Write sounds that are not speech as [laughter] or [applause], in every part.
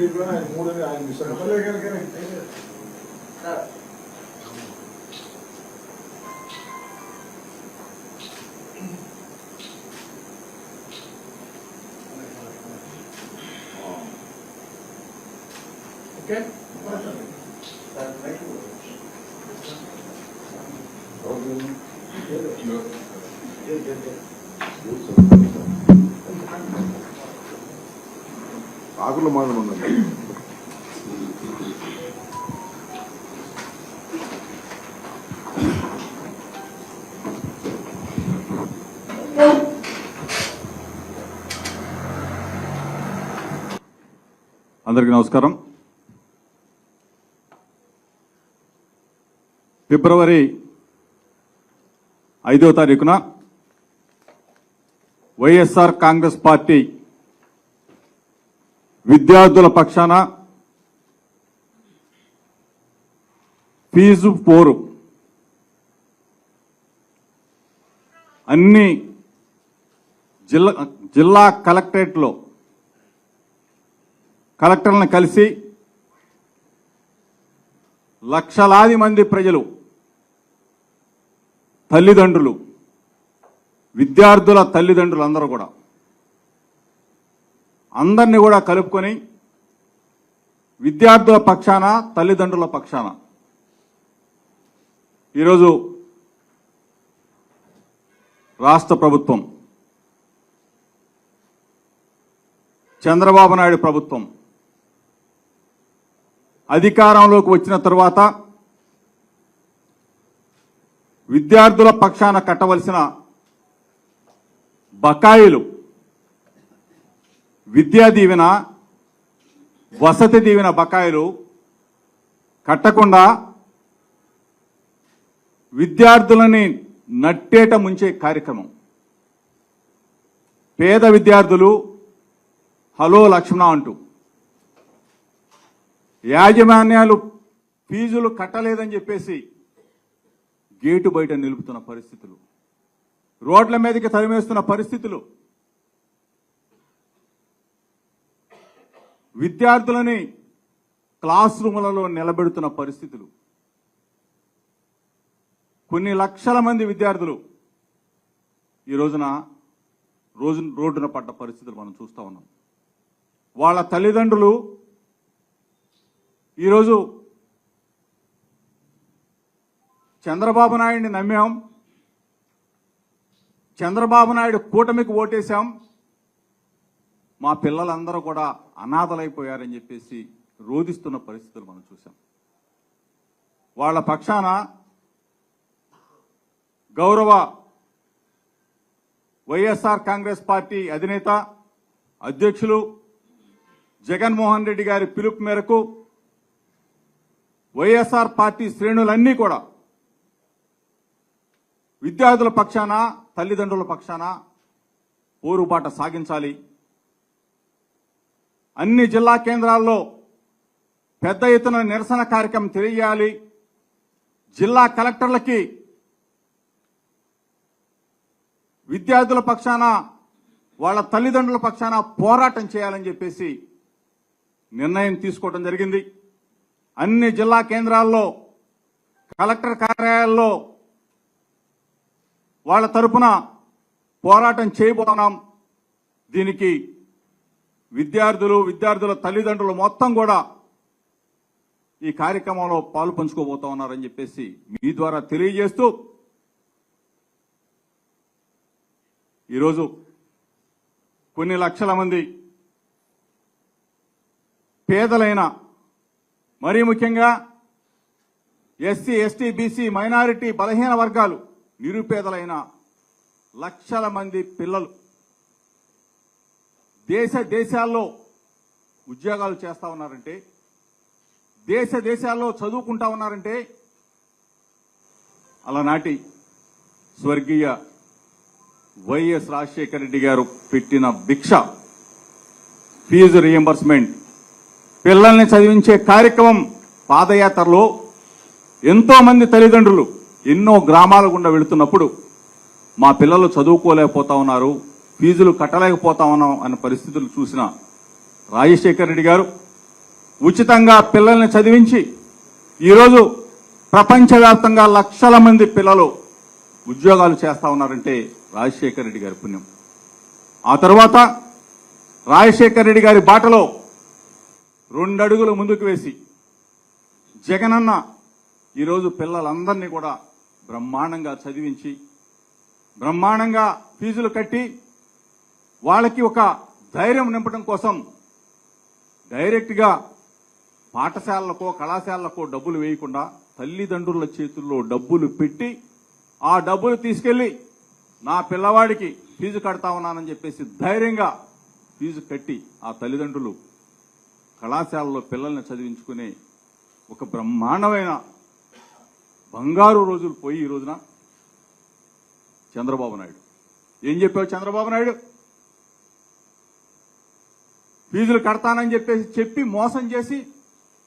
చెప్పినా ఆయన మూడని ఆయన ఓకే ఆకులు మాత్రం ఉందండి అందరికీ నమస్కారం. ఫిబ్రవరి ఐదో తారీఖున వైఎస్ఆర్ కాంగ్రెస్ పార్టీ విద్యార్థుల పక్షాన ఫీజు పోరు. అన్ని జిల్లా జిల్లా కలెక్టరేట్లో కలెక్టర్లను కలిసి లక్షలాది మంది ప్రజలు తల్లిదండ్రులు విద్యార్థుల తల్లిదండ్రులు అందరూ కూడా అందరినీ కూడా కలుపుకొని విద్యార్థుల పక్షాన తల్లిదండ్రుల పక్షాన. ఈరోజు రాష్ట్ర ప్రభుత్వం చంద్రబాబు నాయుడు ప్రభుత్వం అధికారంలోకి వచ్చిన తర్వాత విద్యార్థుల పక్షాన కట్టవలసిన బకాయిలు విద్యా దీవెన వసతి దీవెన బకాయిలు కట్టకుండా విద్యార్థులని నట్టేట ముంచే కార్యక్రమం. పేద విద్యార్థులు హలో లక్ష్మణ అంటూ. యాజమాన్యాలు ఫీజులు కట్టలేదని చెప్పేసి గేటు బయట నిలుపుతున్న పరిస్థితులు. రోడ్ల మీదకి తరిమేస్తున్న పరిస్థితులు. విద్యార్థులని క్లాస్ రూములలో నిలబెడుతున్న పరిస్థితులు. కొన్ని లక్షల మంది విద్యార్థులు ఈ రోజున రోజు రోడ్డున పడ్డ పరిస్థితులు మనం చూస్తూ ఉన్నాం. వాళ్ళ తల్లిదండ్రులు ఈరోజు చంద్రబాబు నాయుడిని నమ్మాం. చంద్రబాబు నాయుడు కూటమికి ఓటేశాం. మా పిల్లలందరూ కూడా అనాథలైపోయారని చెప్పేసి రోధిస్తున్న పరిస్థితులు మనం చూసాం వాళ్ళ పక్షాన గౌరవ వైఎస్ఆర్ కాంగ్రెస్ పార్టీ అధినేత అధ్యక్షులు జగన్మోహన్ రెడ్డి గారి పిలుపు మేరకు వైఎస్ఆర్ పార్టీ శ్రేణులన్నీ కూడా విద్యార్థుల పక్షాన తల్లిదండ్రుల పక్షాన పోరుబాట సాగించాలి. అన్ని జిల్లా కేంద్రాల్లో పెద్ద ఎత్తున నిరసన కార్యక్రమం తెలియజేయాలి. జిల్లా కలెక్టర్లకి విద్యార్థుల పక్షాన వాళ్ళ తల్లిదండ్రుల పక్షాన పోరాటం చేయాలని చెప్పేసి నిర్ణయం తీసుకోవడం జరిగింది. అన్ని జిల్లా కేంద్రాల్లో కలెక్టర్ కార్యాలయాల్లో వాళ్ళ తరపున పోరాటం చేయబోతున్నాం. దీనికి విద్యార్థులు విద్యార్థుల తల్లిదండ్రులు మొత్తం కూడా ఈ కార్యక్రమంలో పాలు పంచుకోబోతా ఉన్నారని చెప్పేసి మీ ద్వారా తెలియజేస్తూ ఈరోజు కొన్ని లక్షల మంది పేదలైన మరీ ముఖ్యంగా ఎస్సీ ఎస్టీ బీసీ మైనారిటీ బలహీన వర్గాలు నిరుపేదలైన లక్షల మంది పిల్లలు దేశ దేశాల్లో ఉద్యోగాలు చేస్తా ఉన్నారంటే దేశ దేశాల్లో చదువుకుంటా ఉన్నారంటే అలనాటి స్వర్గీయ వైఎస్ రాజశేఖర రెడ్డి గారు పెట్టిన భిక్ష ఫీజు రియంబర్స్మెంట్ పిల్లల్ని చదివించే కార్యక్రమం పాదయాత్రలో ఎంతో మంది తల్లిదండ్రులు ఎన్నో గ్రామాల గుండా వెళుతున్నప్పుడు మా పిల్లలు చదువుకోలేకపోతా ఉన్నారు ఫీజులు కట్టలేకపోతా ఉన్నాం అనే పరిస్థితులు చూసిన రాజశేఖర రెడ్డి గారు ఉచితంగా పిల్లల్ని చదివించి ఈరోజు ప్రపంచవ్యాప్తంగా లక్షల మంది పిల్లలు ఉద్యోగాలు చేస్తా ఉన్నారంటే రాజశేఖర రెడ్డి గారి పుణ్యం. ఆ తర్వాత రాజశేఖర రెడ్డి గారి బాటలో రెండు అడుగులు ముందుకు వేసి జగనన్న ఈరోజు పిల్లలందరినీ కూడా బ్రహ్మాండంగా చదివించి బ్రహ్మాండంగా ఫీజులు కట్టి వాళ్ళకి ఒక ధైర్యం నింపడం కోసం డైరెక్ట్గా పాఠశాలలకో కళాశాలలకో డబ్బులు వేయకుండా తల్లిదండ్రుల చేతుల్లో డబ్బులు పెట్టి ఆ డబ్బులు తీసుకెళ్ళి నా పిల్లవాడికి ఫీజు కడతా ఉన్నానని చెప్పేసి ధైర్యంగా ఫీజు కట్టి ఆ తల్లిదండ్రులు కళాశాలలో పిల్లల్ని చదివించుకునే ఒక బ్రహ్మాండమైన బంగారు రోజులు పోయి ఈ రోజున చంద్రబాబు నాయుడు. ఏం చెప్పావు చంద్రబాబు నాయుడు? ఫీజులు కడతానని చెప్పేసి చెప్పి మోసం చేసి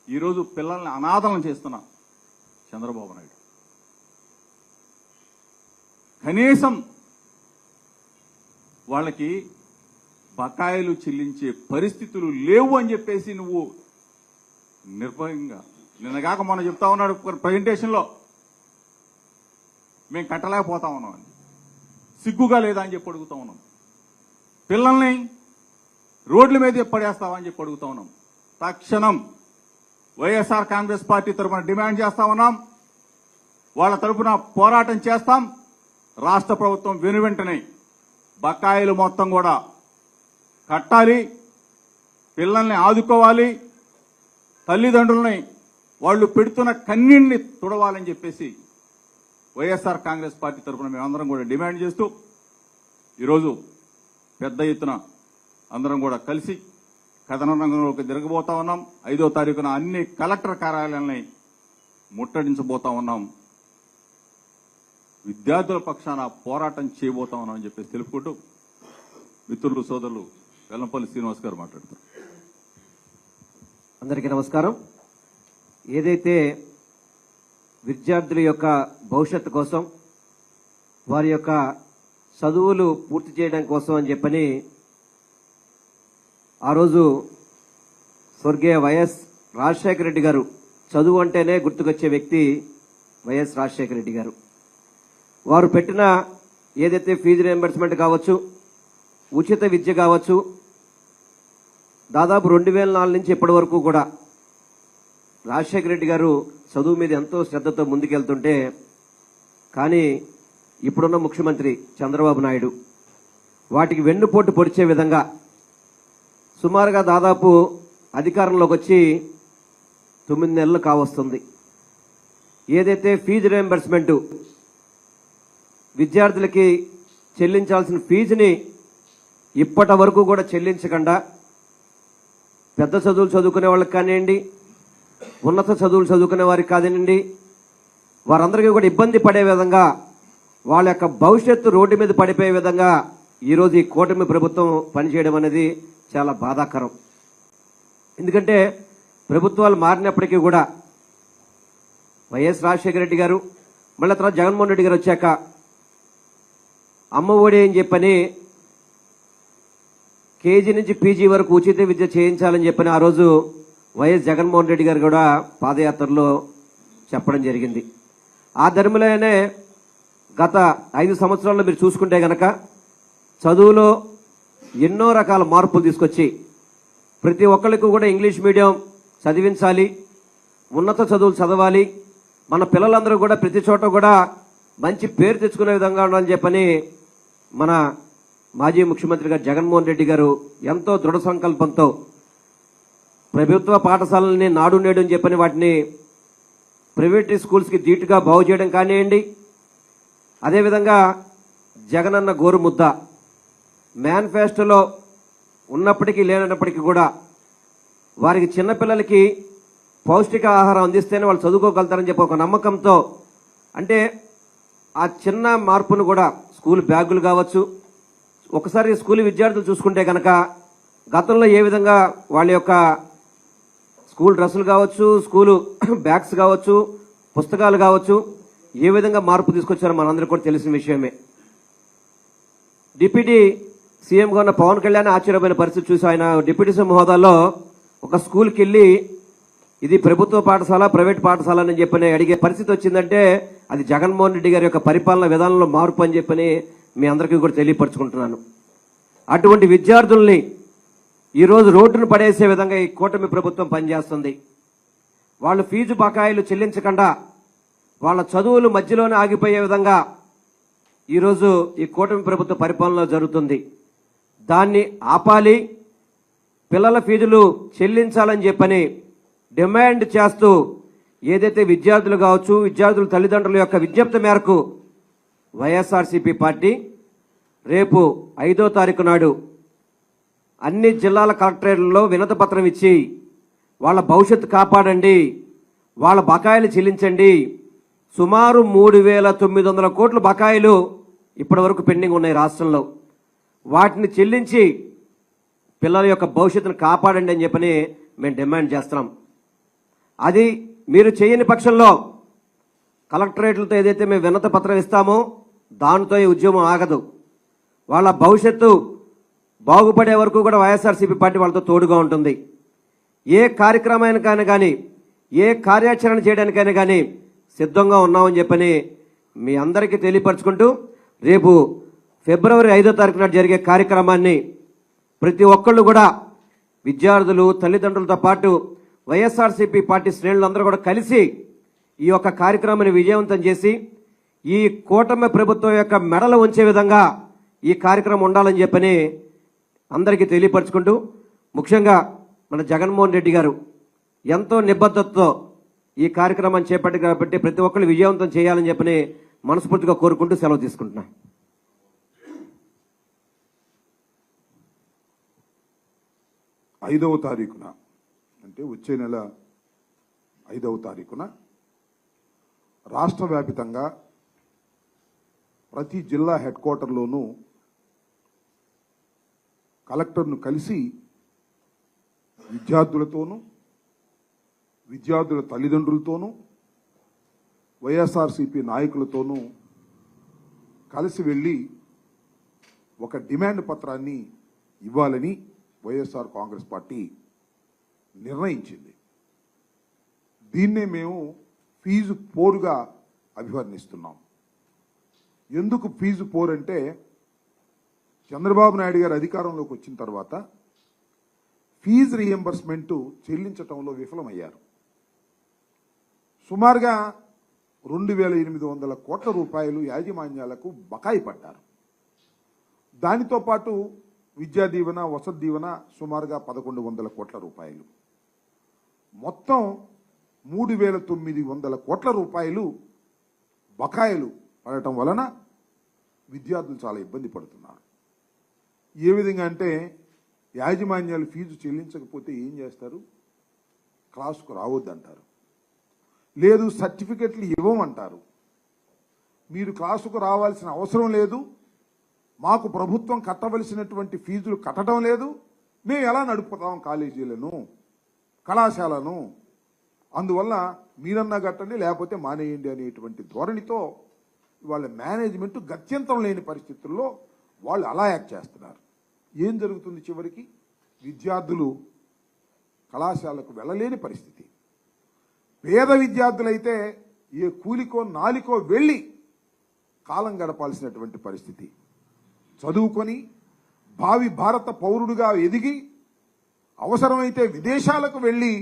ఈరోజు పిల్లల్ని అనాథలను చేస్తున్నా చంద్రబాబు నాయుడు. కనీసం వాళ్ళకి బకాయిలు చెల్లించే పరిస్థితులు లేవు అని చెప్పేసి నువ్వు నిర్భయంగా నిన్నగాక మనం చెప్తా ఉన్నాడు ప్రజెంటేషన్లో మేము కట్టలేకపోతా ఉన్నాం అని సిగ్గుగా లేదా అని చెప్పి అడుగుతా ఉన్నాం. పిల్లల్ని రోడ్ల మీద పడేస్తావా అని చెప్పి అడుగుతా ఉన్నాం. తక్షణం వైఎస్ఆర్ కాంగ్రెస్ పార్టీ తరఫున డిమాండ్ చేస్తా ఉన్నాం. వాళ్ళ తరఫున పోరాటం చేస్తాం. రాష్ట్ర ప్రభుత్వం వెను వెంటనే బకాయిలు మొత్తం కూడా కట్టాలి. పిల్లల్ని ఆదుకోవాలి. తల్లిదండ్రులని వాళ్ళు పెడుతున్న కన్నీడిని తుడవాలని చెప్పేసి వైఎస్ఆర్ కాంగ్రెస్ పార్టీ తరఫున మేమందరం కూడా డిమాండ్ చేస్తూ ఈరోజు పెద్ద ఎత్తున అందరం కూడా కలిసి కథన రంగంలోకి తిరగబోతా ఉన్నాం. ఐదో తారీఖున అన్ని కలెక్టర్ కార్యాలయాలని ముట్టడించబోతా ఉన్నాం. విద్యార్థుల పక్షాన పోరాటం చేయబోతా ఉన్నాం అని చెప్పేసి తెలుపుకుంటూ మిత్రులు సోదరులు వెల్లంపల్లి శ్రీనివాస్ గారు మాట్లాడతారు అందరికీ నమస్కారం. ఏదైతే విద్యార్థుల యొక్క భవిష్యత్తు కోసం వారి యొక్క చదువులు పూర్తి చేయడం కోసం అని చెప్పని ఆ రోజు స్వర్గీయ వైఎస్ రాజశేఖర రెడ్డి గారు చదువు అంటేనే గుర్తుకొచ్చే వ్యక్తి వైఎస్ రాజశేఖర రెడ్డి గారు. వారు పెట్టిన ఏదైతే ఫీజు రియంబర్స్మెంట్ కావచ్చు ఉచిత విద్య కావచ్చు దాదాపు రెండు వేల నాలుగు నుంచి ఇప్పటి వరకు కూడా రాజశేఖర రెడ్డి గారు చదువు మీద ఎంతో శ్రద్ధతో ముందుకెళ్తుంటే కానీ ఇప్పుడున్న ముఖ్యమంత్రి చంద్రబాబు నాయుడు వాటికి వెన్నుపోటు పొడిచే విధంగా సుమారుగా దాదాపు అధికారంలోకి వచ్చి తొమ్మిది నెలలు కావస్తుంది. ఏదైతే ఫీజు రియంబర్స్మెంటు విద్యార్థులకి చెల్లించాల్సిన ఫీజుని ఇప్పటి వరకు కూడా చెల్లించకుండా పెద్ద చదువులు చదువుకునే వాళ్ళకి కానివ్వండి ఉన్నత చదువులు చదువుకునే వారికి కాదనండి? వారందరికీ కూడా ఇబ్బంది పడే విధంగా వాళ్ళ యొక్క భవిష్యత్తు రోడ్డు మీద పడిపోయే విధంగా ఈరోజు ఈ కూటమి ప్రభుత్వం పనిచేయడం అనేది చాలా బాధాకరం. ఎందుకంటే ప్రభుత్వాలు మారినప్పటికీ కూడా వైఎస్ రాజశేఖర రెడ్డి గారు మళ్ళీ తర్వాత జగన్మోహన్ రెడ్డి గారు వచ్చాక అమ్మ ఒడి అని చెప్పని కేజీ నుంచి పీజీ వరకు ఉచిత విద్య చేయించాలని చెప్పని ఆ రోజు వైఎస్ జగన్మోహన్ రెడ్డి గారు కూడా పాదయాత్రలో చెప్పడం జరిగింది. ఆ ధర్మలోనే గత ఐదు సంవత్సరాల్లో మీరు చూసుకుంటే గనక చదువులో ఎన్నో రకాల మార్పులు తీసుకొచ్చి ప్రతి ఒక్కరికి కూడా ఇంగ్లీష్ మీడియం చదివించాలి ఉన్నత చదువులు చదవాలి మన పిల్లలందరూ కూడా ప్రతి చోట కూడా మంచి పేరు తెచ్చుకునే విధంగా ఉండాలని చెప్పని మన మాజీ ముఖ్యమంత్రి గారు జగన్మోహన్ రెడ్డి గారు ఎంతో దృఢ సంకల్పంతో ప్రభుత్వ పాఠశాలల్ని నాడు నేడు అని చెప్పని వాటిని ప్రైవేట్ స్కూల్స్కి ధీటుగా బాగు చేయడం కానివ్వండి అదేవిధంగా జగనన్న గోరుముద్ద మేనిఫెస్టోలో ఉన్నప్పటికీ లేనప్పటికీ కూడా వారికి చిన్నపిల్లలకి పౌష్టిక ఆహారం అందిస్తేనే వాళ్ళు చదువుకోగలుగుతారని చెప్పి ఒక నమ్మకంతో అంటే ఆ చిన్న మార్పును కూడా స్కూల్ బ్యాగులు కావచ్చు ఒకసారి స్కూల్ విద్యార్థులు చూసుకుంటే కనుక గతంలో ఏ విధంగా వాళ్ళ యొక్క స్కూల్ డ్రెస్సులు కావచ్చు స్కూలు [clears throat] బ్యాగ్స్ కావచ్చు పుస్తకాలు కావచ్చు ఏ విధంగా మార్పు తీసుకొచ్చారో మనందరికీ కూడా తెలిసిన విషయమే. డిప్యూటీ సీఎంగా ఉన్న పవన్ కళ్యాణ్ ఆశ్చర్యమైన పరిస్థితి చూసి ఆయన డిప్యూటీ సీఎం హోదాలో ఒక స్కూల్కి వెళ్ళి ఇది ప్రభుత్వ పాఠశాల ప్రైవేట్ పాఠశాల అని చెప్పని అడిగే పరిస్థితి వచ్చిందంటే అది జగన్మోహన్ రెడ్డి గారి యొక్క పరిపాలన విధానంలో మార్పు అని చెప్పని మీ అందరికీ కూడా తెలియపరచుకుంటున్నాను. అటువంటి విద్యార్థుల్ని ఈరోజు రోడ్డును పడేసే విధంగా ఈ కూటమి ప్రభుత్వం పనిచేస్తుంది. వాళ్ళు ఫీజు బకాయిలు చెల్లించకుండా వాళ్ళ చదువులు మధ్యలోనే ఆగిపోయే విధంగా ఈరోజు ఈ కూటమి ప్రభుత్వ పరిపాలన జరుగుతుంది. దాన్ని ఆపాలి పిల్లల ఫీజులు చెల్లించాలని చెప్పని డిమాండ్ చేస్తూ ఏదైతే విద్యార్థులు కావచ్చు విద్యార్థుల తల్లిదండ్రుల యొక్క విజ్ఞప్తి మేరకు వైఎస్ఆర్సీపీ పార్టీ రేపు ఐదో తారీఖు నాడు అన్ని జిల్లాల కలెక్టరేట్లలో వినతి పత్రం ఇచ్చి వాళ్ళ భవిష్యత్తు కాపాడండి వాళ్ళ బకాయిలు చెల్లించండి. సుమారు మూడు వేల తొమ్మిది వందల కోట్ల బకాయిలు ఇప్పటి వరకు పెండింగ్ ఉన్నాయి రాష్ట్రంలో. వాటిని చెల్లించి పిల్లల యొక్క భవిష్యత్తును కాపాడండి అని చెప్పని మేము డిమాండ్ చేస్తున్నాం. అది మీరు చేయని పక్షంలో కలెక్టరేట్లతో ఏదైతే మేము వినత పత్రం ఇస్తామో దానితో ఈ ఉద్యమం ఆగదు. వాళ్ళ భవిష్యత్తు బాగుపడే వరకు కూడా వైఎస్ఆర్సీపీ పార్టీ వాళ్ళతో తోడుగా ఉంటుంది. ఏ కార్యక్రమానికైనా కానీ ఏ కార్యాచరణ చేయడానికైనా కానీ సిద్ధంగా ఉన్నామని చెప్పని మీ అందరికీ తెలియపరచుకుంటూ రేపు ఫిబ్రవరి ఐదో తారీఖు నాడు జరిగే కార్యక్రమాన్ని ప్రతి ఒక్కళ్ళు కూడా విద్యార్థులు తల్లిదండ్రులతో పాటు వైఎస్ఆర్సీపీ పార్టీ శ్రేణులందరూ కూడా కలిసి ఈ యొక్క కార్యక్రమాన్ని విజయవంతం చేసి ఈ కూటమి ప్రభుత్వం యొక్క మెడలు ఉంచే విధంగా ఈ కార్యక్రమం ఉండాలని చెప్పని అందరికీ తెలియపరచుకుంటూ ముఖ్యంగా మన జగన్మోహన్ రెడ్డి గారు ఎంతో నిబద్ధతతో ఈ కార్యక్రమాన్ని చేపట్టి కాబట్టి ప్రతి ఒక్కరు విజయవంతం చేయాలని చెప్పని మనస్ఫూర్తిగా కోరుకుంటూ సెలవు తీసుకుంటున్నా. ఐదవ తారీఖున అంటే వచ్చే నెల ఐదవ తారీఖున రాష్ట్ర వ్యాపితంగా ప్రతి జిల్లా హెడ్ క్వార్టర్లోనూ కలెక్టర్ను కలిసి విద్యార్థులతోనూ విద్యార్థుల తల్లిదండ్రులతోనూ వైఎస్ఆర్సీపీ నాయకులతోనూ కలిసి వెళ్ళి ఒక డిమాండ్ పత్రాన్ని ఇవ్వాలని వైఎస్ఆర్ కాంగ్రెస్ పార్టీ నిర్ణయించింది. దీన్నే మేము ఫీజు పోరుగా అభివర్ణిస్తున్నాం. ఎందుకు ఫీజు పోరంటే అంటే చంద్రబాబు నాయుడు గారు అధికారంలోకి వచ్చిన తర్వాత ఫీజు రీఎంబర్స్మెంట్ చెల్లించటంలో విఫలమయ్యారు. సుమారుగా రెండు వేల ఎనిమిది వందల కోట్ల రూపాయలు యాజమాన్యాలకు బకాయి పడ్డారు. దానితో పాటు విద్యా దీవెన వసతి దీవెన సుమారుగా పదకొండు వందల కోట్ల రూపాయలు. మొత్తం మూడు వేల తొమ్మిది వందల కోట్ల రూపాయలు బకాయిలు పడటం వలన విద్యార్థులు చాలా ఇబ్బంది పడుతున్నారు. ఏ విధంగా అంటే యాజమాన్యాలు ఫీజు చెల్లించకపోతే ఏం చేస్తారు? క్లాసుకు రావద్దంటారు. లేదు సర్టిఫికెట్లు ఇవ్వమంటారు. మీరు క్లాసుకు రావాల్సిన అవసరం లేదు. మాకు ప్రభుత్వం కట్టవలసినటువంటి ఫీజులు కట్టడం లేదు. మేము ఎలా నడుపుతాం కాలేజీలను కళాశాలను? అందువల్ల మీరన్నా కట్టండి లేకపోతే మానేయండి అనేటువంటి ధోరణితో వాళ్ళ మేనేజ్మెంట్ గత్యంతరం లేని పరిస్థితుల్లో వాళ్ళు అలా యాక్ట్ చేస్తున్నారు. ఏం జరుగుతుంది చివరికి? విద్యార్థులు కళాశాలకు వెళ్ళలేని పరిస్థితి. పేద విద్యార్థులైతే ఏ కూలికో నాలికో వెళ్ళి కాలం గడపాల్సినటువంటి పరిస్థితి. చదువుకొని భావి భారత పౌరుడుగా ఎదిగి అవసరమైతే విదేశాలకు వెళ్ళి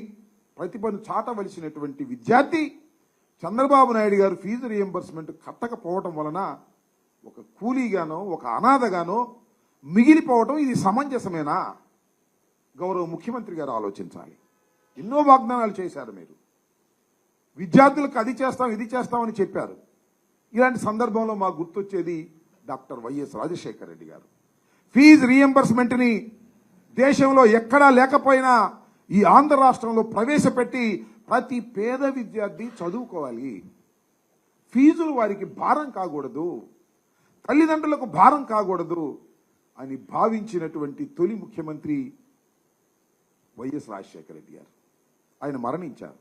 ప్రతిభను చాటవలసినటువంటి విద్యార్థి చంద్రబాబు నాయుడు గారు ఫీజు రియంబర్స్మెంట్ కట్టకపోవటం వలన ఒక కూలీగానో ఒక అనాథగానో మిగిలిపోవటం ఇది సమంజసమేనా? గౌరవ ముఖ్యమంత్రి గారు ఆలోచించాలి. ఎన్నో వాగ్దానాలు చేశారు మీరు. విద్యార్థులకు అది చేస్తాం ఇది చేస్తామని చెప్పారు. ఇలాంటి సందర్భంలో మాకు గుర్తొచ్చేది డాక్టర్ వైఎస్ రాజశేఖర రెడ్డి గారు. ఫీజు రీఎంబర్స్మెంట్ని దేశంలో ఎక్కడా లేకపోయినా ఈ ఆంధ్ర రాష్ట్రంలో ప్రవేశపెట్టి ప్రతి పేద విద్యార్థి చదువుకోవాలి. ఫీజులు వారికి భారం కాకూడదు. తల్లిదండ్రులకు భారం కాకూడదు. అని భావించినటువంటి తొలి ముఖ్యమంత్రి వైఎస్ రాజశేఖర రెడ్డి గారు. ఆయన మరణించారు.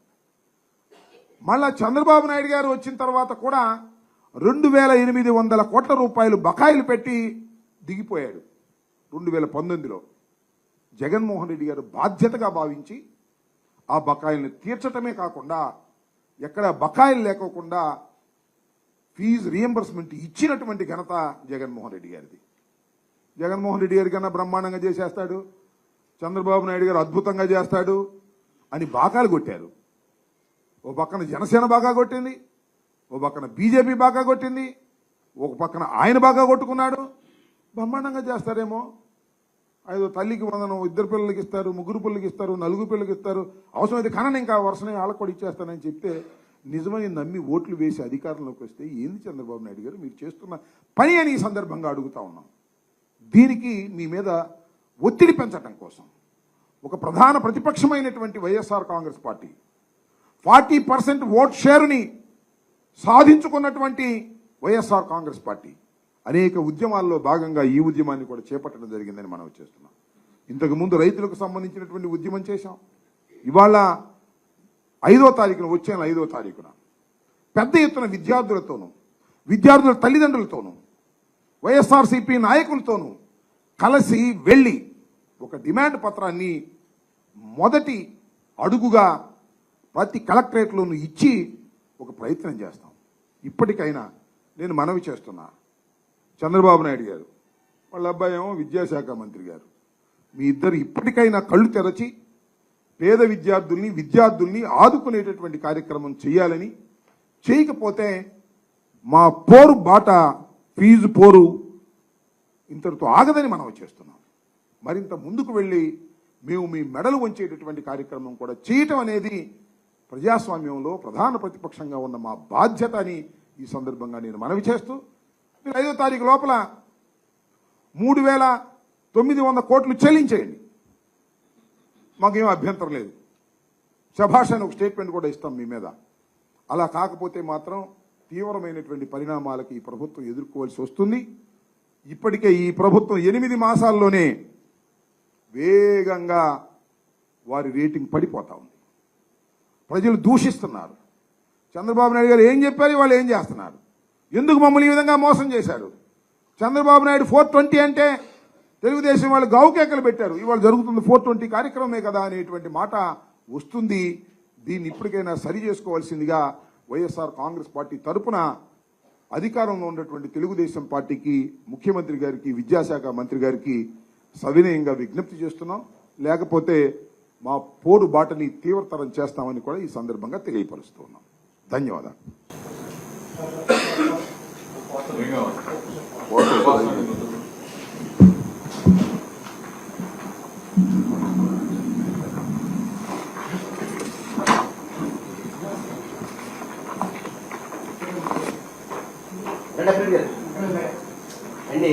మళ్ళా చంద్రబాబు నాయుడు గారు వచ్చిన తర్వాత కూడా రెండు వేల ఎనిమిది వందల కోట్ల రూపాయలు బకాయిలు పెట్టి దిగిపోయాడు. రెండు వేల పంతొమ్మిదిలో జగన్మోహన్ రెడ్డి గారు బాధ్యతగా భావించి ఆ బకాయిల్ని తీర్చటమే కాకుండా ఎక్కడ బకాయిలు లేకోకుండా ఫీజు రియంబర్స్మెంట్ ఇచ్చినటువంటి ఘనత జగన్మోహన్ రెడ్డి గారిది. జగన్మోహన్ రెడ్డి గారి కన్నా బ్రహ్మాండంగా చేసేస్తాడు చంద్రబాబు నాయుడు గారు అద్భుతంగా చేస్తాడు అని బాకాలు కొట్టారు. ఓ పక్కన జనసేన బాగా కొట్టింది ఓ పక్కన బీజేపీ బాగా కొట్టింది ఒక పక్కన ఆయన బాగా కొట్టుకున్నాడు. బ్రహ్మాండంగా చేస్తారేమో. ఐదో తల్లికి వందనం ఇద్దరు పిల్లలకి ఇస్తారు ముగ్గురు పిల్లలకి ఇస్తారు నలుగురు పిల్లలకి ఇస్తారు. అవసరమైతే కనని ఇంకా వరుసనే వాళ్ళకి కూడా ఇచ్చేస్తానని చెప్తే నిజమని నమ్మి ఓట్లు వేసి అధికారంలోకి వస్తే ఏంది చంద్రబాబు నాయుడు గారు? మీరు చేస్తున్న పని అని ఈ సందర్భంగా అడుగుతా ఉన్నాం. దీనికి మీ మీద ఒత్తిడి పెంచడం కోసం ఒక ప్రధాన ప్రతిపక్షమైనటువంటి YSR Congress party forty percent vote షేరుని సాధించుకున్నటువంటి వైఎస్ఆర్ కాంగ్రెస్ పార్టీ అనేక ఉద్యమాల్లో భాగంగా ఈ ఉద్యమాన్ని కూడా చేపట్టడం జరిగిందని మనం చేస్తున్నాం. ఇంతకుముందు రైతులకు సంబంధించినటువంటి ఉద్యమం చేశాం. ఇవాళ ఐదో తారీఖున వచ్చే ఐదో తారీఖున పెద్ద ఎత్తున విద్యార్థులతోనూ విద్యార్థుల తల్లిదండ్రులతోనూ వైఎస్ఆర్సీపీ నాయకులతోనూ కలిసి వెళ్ళి ఒక డిమాండ్ పత్రాన్ని మొదటి అడుగుగా ప్రతి కలెక్టరేట్లోనూ ఇచ్చి ఒక ప్రయత్నం చేస్తాం. ఇప్పటికైనా నేను మనవి చేస్తున్నా. చంద్రబాబు నాయుడు గారు వాళ్ళ అబ్బాయి ఏమో విద్యాశాఖ మంత్రి గారు. మీ ఇద్దరు ఇప్పటికైనా కళ్ళు తెరచి పేద విద్యార్థుల్ని విద్యార్థుల్ని ఆదుకునేటటువంటి కార్యక్రమం చేయాలని చేయకపోతే మా పోరు బాట ఫీజు పోరు ఇంతటితో ఆగదని మనం చేస్తున్నాం. మరింత ముందుకు వెళ్ళి మేము మీ మెడలు వంచేటటువంటి కార్యక్రమం కూడా చేయటం అనేది ప్రజాస్వామ్యంలో ప్రధాన ప్రతిపక్షంగా ఉన్న మా బాధ్యత అని ఈ సందర్భంగా నేను మనవి చేస్తూ మీరు ఐదో తారీఖు లోపల మూడు వేల తొమ్మిది వంద కోట్లు చెల్లించేయండి. మాకేం అభ్యంతరం లేదు. శభాష్ అని ఒక స్టేట్మెంట్ కూడా ఇస్తాం మీ మీద. అలా కాకపోతే మాత్రం తీవ్రమైనటువంటి పరిణామాలకి ఈ ప్రభుత్వం ఎదుర్కోవాల్సి వస్తుంది. ఇప్పటికే ఈ ప్రభుత్వం ఎనిమిది మాసాల్లోనే వేగంగా వారి రేటింగ్ పడిపోతా ఉంది. ప్రజలు దూషిస్తున్నారు. చంద్రబాబు నాయుడు గారు ఏం చెప్పారు? వాళ్ళు ఏం చేస్తున్నారు? ఎందుకు మమ్మల్ని ఈ విధంగా మోసం చేశారు? చంద్రబాబు నాయుడు ఫోర్ ట్వంటీ అంటే తెలుగుదేశం వాళ్ళు గౌకేకలు పెట్టారు. ఇవాళ జరుగుతుంది ఫోర్ ట్వంటీ కార్యక్రమమే కదా అనేటువంటి మాట వస్తుంది. దీన్ని ఇప్పటికైనా సరి చేసుకోవాల్సిందిగా వైఎస్ఆర్ కాంగ్రెస్ పార్టీ తరపున అధికారంలో ఉన్నటువంటి తెలుగుదేశం పార్టీకి ముఖ్యమంత్రి గారికి విద్యాశాఖ మంత్రి గారికి సవినయంగా విజ్ఞప్తి చేస్తున్నాం. లేకపోతే మా పోరు బాటని తీవ్రతరం చేస్తామని కూడా ఈ సందర్భంగా తెలియపరుస్తున్నాం ధన్యవాదాలు. రండి అండి